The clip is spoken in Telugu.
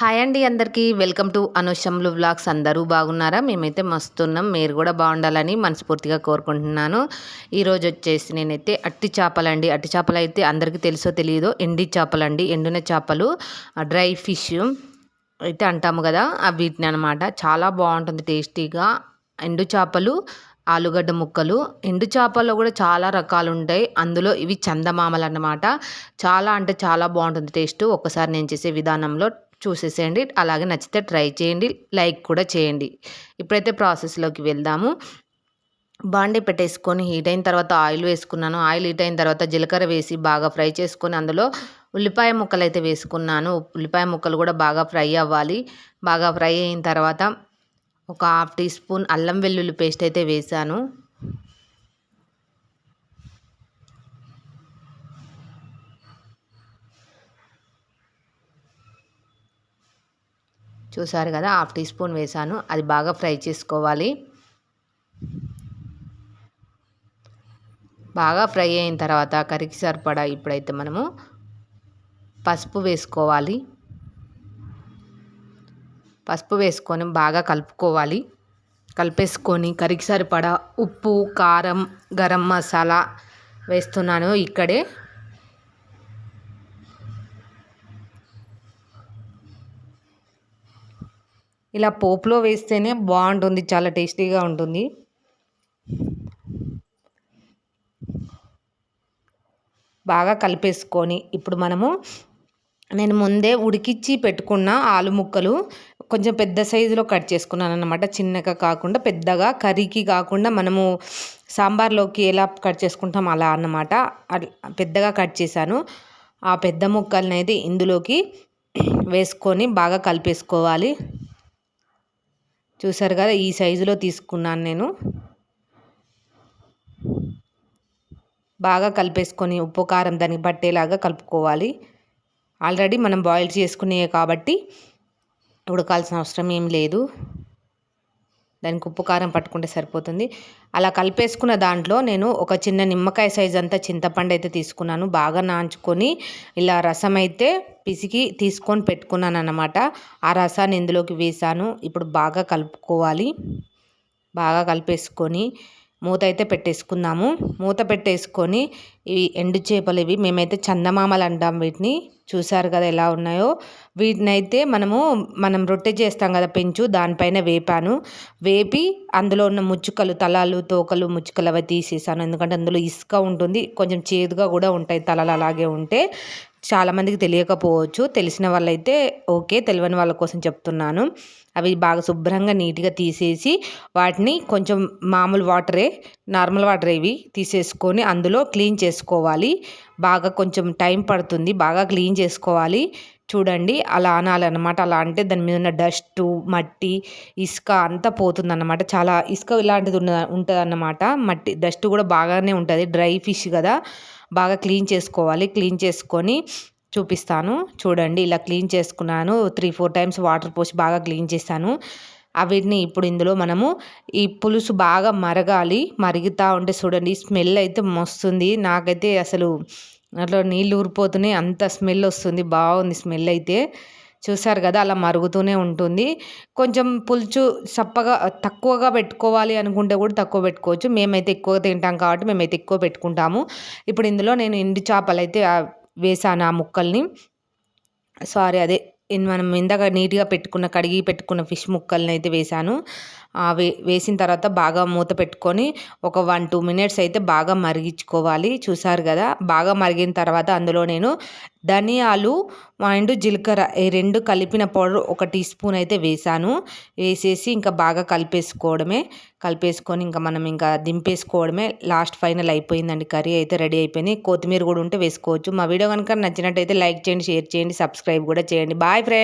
హాయ్ అండి అందరికీ. వెల్కమ్ టు అనుషంలు వ్లాగ్స్. అందరూ బాగున్నారా? మేమైతే మస్తున్నాం. మీరు కూడా బాగుండాలని మనస్ఫూర్తిగా కోరుకుంటున్నాను. ఈరోజు వచ్చేసి నేనైతే అట్టి చేపలండి. అట్టి చేపలు అయితే అందరికీ తెలుసో తెలియదో ఎండి చేపలండి. ఎండిన చేపలు డ్రై ఫిష్ అయితే అంటాము కదా వీటిని అనమాట చాలా బాగుంటుంది టేస్టీగా. ఎండు చేపలు ఆలుగడ్డ ముక్కలు. ఎండు చేపల్లో కూడా చాలా రకాలు ఉంటాయి. అందులో ఇవి చందమామలు అన్నమాట. చాలా అంటే చాలా బాగుంటుంది టేస్ట్. ఒక్కసారి నేను చేసే విధానంలో చూసేసేయండి. అలాగే నచ్చితే ట్రై చేయండి. లైక్ కూడా చేయండి. ఇప్పుడైతే ప్రాసెస్లోకి వెళ్దాము. బాండీ పెట్టేసుకొని హీట్ అయిన తర్వాత ఆయిల్ వేసుకున్నాను. ఆయిల్ హీట్ అయిన తర్వాత జీలకర్ర వేసి బాగా ఫ్రై చేసుకొని అందులో ఉల్లిపాయ ముక్కలు అయితే వేసుకున్నాను. ఉల్లిపాయ ముక్కలు కూడా బాగా ఫ్రై అవ్వాలి. బాగా ఫ్రై అయిన తర్వాత ఒక హాఫ్ టీ స్పూన్ అల్లం వెల్లుల్లి పేస్ట్ అయితే వేసాను. చూసారు కదా హాఫ్ టీ స్పూన్ వేసాను. అది బాగా ఫ్రై చేసుకోవాలి. బాగా ఫ్రై అయిన తర్వాత కరికి సరిపడా ఇప్పుడైతే మనము పసుపు వేసుకోవాలి. పసుపు వేసుకొని బాగా కలుపుకోవాలి. కలిపేసుకొని కరికి సరిపడా ఉప్పు కారం గరం మసాలా వేస్తున్నాను ఇక్కడే. ఇలా పోపులో వేస్తేనే బాగుంటుంది చాలా టేస్టీగా ఉంటుంది. బాగా కలిపేసుకొని ఇప్పుడు మనము నేను ముందే ఉడికిచ్చి పెట్టుకున్న ఆలు ముక్కలు కొంచెం పెద్ద సైజులో కట్ చేసుకున్నాను అనమాట చిన్నగా కాకుండా పెద్దగా కర్రీకి కాకుండా మనము సాంబార్లోకి ఎలా కట్ చేసుకుంటాం అలా అన్నమాట. పెద్దగా కట్ చేశాను. ఆ పెద్ద ముక్కల్ని అయితే ఇందులోకి వేసుకొని బాగా కలిపేసుకోవాలి. చూసారు కదా ఈ సైజులో తీసుకున్నాను నేను. బాగా కలిపేసుకొని ఉప్పు కారం దానికి పట్టేలాగా కలుపుకోవాలి. ఆల్రెడీ మనం బాయిల్ చేసుకునే కాబట్టి ఉడకాల్సిన అవసరం ఏం లేదు. దానికి ఉప్పు కారం పట్టుకుంటే సరిపోతుంది. అలా కలిపేసుకున్న దాంట్లో నేను ఒక చిన్న నిమ్మకాయ సైజ్ అంతా చింతపండు అయితే తీసుకున్నాను. బాగా నాంచుకొని ఇలా రసం అయితే పిసికి తీసుకొని పెట్టుకున్నాను అన్నమాట. ఆ రసాన్ని ఇందులోకి వేసాను. ఇప్పుడు బాగా కలుపుకోవాలి. బాగా కలిపేసుకొని మూత అయితే పెట్టేసుకుందాము. మూత పెట్టేసుకొని ఇవి ఎండు చేపలు ఇవి మేమైతే చందమామలు అంటాం వీటిని. చూసారు కదా ఎలా ఉన్నాయో. వీటిని అయితే మనము మనం రొట్టె చేస్తాం కదా పెంచు దానిపైన వేపాను. వేపి అందులో ఉన్న ముచ్చుకలు తలాలు తోకలు ముచ్చుకలు అవి తీసేసాను. ఎందుకంటే అందులో ఇసుక ఉంటుంది కొంచెం చేదుగా కూడా ఉంటాయి తలలు అలాగే ఉంటే. చాలామందికి తెలియకపోవచ్చు. తెలిసిన వాళ్ళైతే ఓకే తెలియని వాళ్ళ కోసం చెప్తున్నాను. అవి బాగా శుభ్రంగా నీట్గా తీసేసి వాటిని కొంచెం మామూలు వాటరే నార్మల్ వాటర్ ఇవి తీసేసుకొని అందులో క్లీన్ చేసుకోవాలి. బాగా కొంచెం టైం పడుతుంది బాగా క్లీన్ చేసుకోవాలి. చూడండి అలా అనాలన్నమాట. అలా అంటే దాని మీద ఉన్న డస్ట్ మట్టి ఇసుక అంతా పోతుందన్నమాట. చాలా ఇసుక ఇలాంటిది ఉన్న ఉంటుంది అన్నమాట మట్టి డస్ట్ కూడా బాగానే ఉంటుంది. డ్రై ఫిష్ కదా. బాగా క్లీన్ చేసుకోవాలి. క్లీన్ చేసుకొని చూపిస్తాను. చూడండి ఇలా క్లీన్ చేసుకున్నాను. త్రీ ఫోర్ టైమ్స్ వాటర్ పోసి బాగా క్లీన్ చేశాను. వీటిని ఇప్పుడు ఇందులో మనము ఈ పులుసు బాగా మరగాలి. మరుగుతూ ఉంటే చూడండి స్మెల్ అయితే మస్తుంది. నాకైతే అసలు అట్లా నీళ్ళు ఊరిపోతున్నాయి అంత స్మెల్ వస్తుంది. బాగుంది స్మెల్ అయితే. చూసారు కదా అలా మరుగుతూనే ఉంటుంది. కొంచెం పులుచు చప్పగా తక్కువగా పెట్టుకోవాలి అనుకుంటే కూడా తక్కువ పెట్టుకోవచ్చు. మేమైతే ఎక్కువ తింటాం కాబట్టి మేమైతే ఎక్కువ పెట్టుకుంటాము. ఇప్పుడు ఇందులో నేను ఎండి చేపలు అయితే వేసాను ఆ ముక్కల్ని. సారీ అదే మనం ఇందాక నీట్గా పెట్టుకున్న కడిగి పెట్టుకున్న ఫిష్ ముక్కల్ని అయితే వేసాను. వే వేసిన తర్వాత బాగా మూత పెట్టుకొని ఒక వన్ టూ మినిట్స్ అయితే బాగా మరిగించుకోవాలి. చూసారు కదా? బాగా మరిగిన తర్వాత అందులో నేను ధనియాలు అండ్ జీలకర్ర ఈ రెండు కలిపిన పౌడర్ ఒక టీ స్పూన్ అయితే వేసాను. వేసేసి ఇంకా బాగా కలిపేసుకోవడమే. కలిపేసుకొని ఇంకా మనం ఇంకా దింపేసుకోవడమే. లాస్ట్ ఫైనల్ అయిపోయిందండి. కర్రీ అయితే రెడీ అయిపోయింది. కొత్తిమీర కూడా ఉంటే వేసుకోవచ్చు. మా వీడియో కనుక నచ్చినట్టయితే లైక్ చేయండి షేర్ చేయండి సబ్స్క్రైబ్ కూడా చేయండి. Boy friend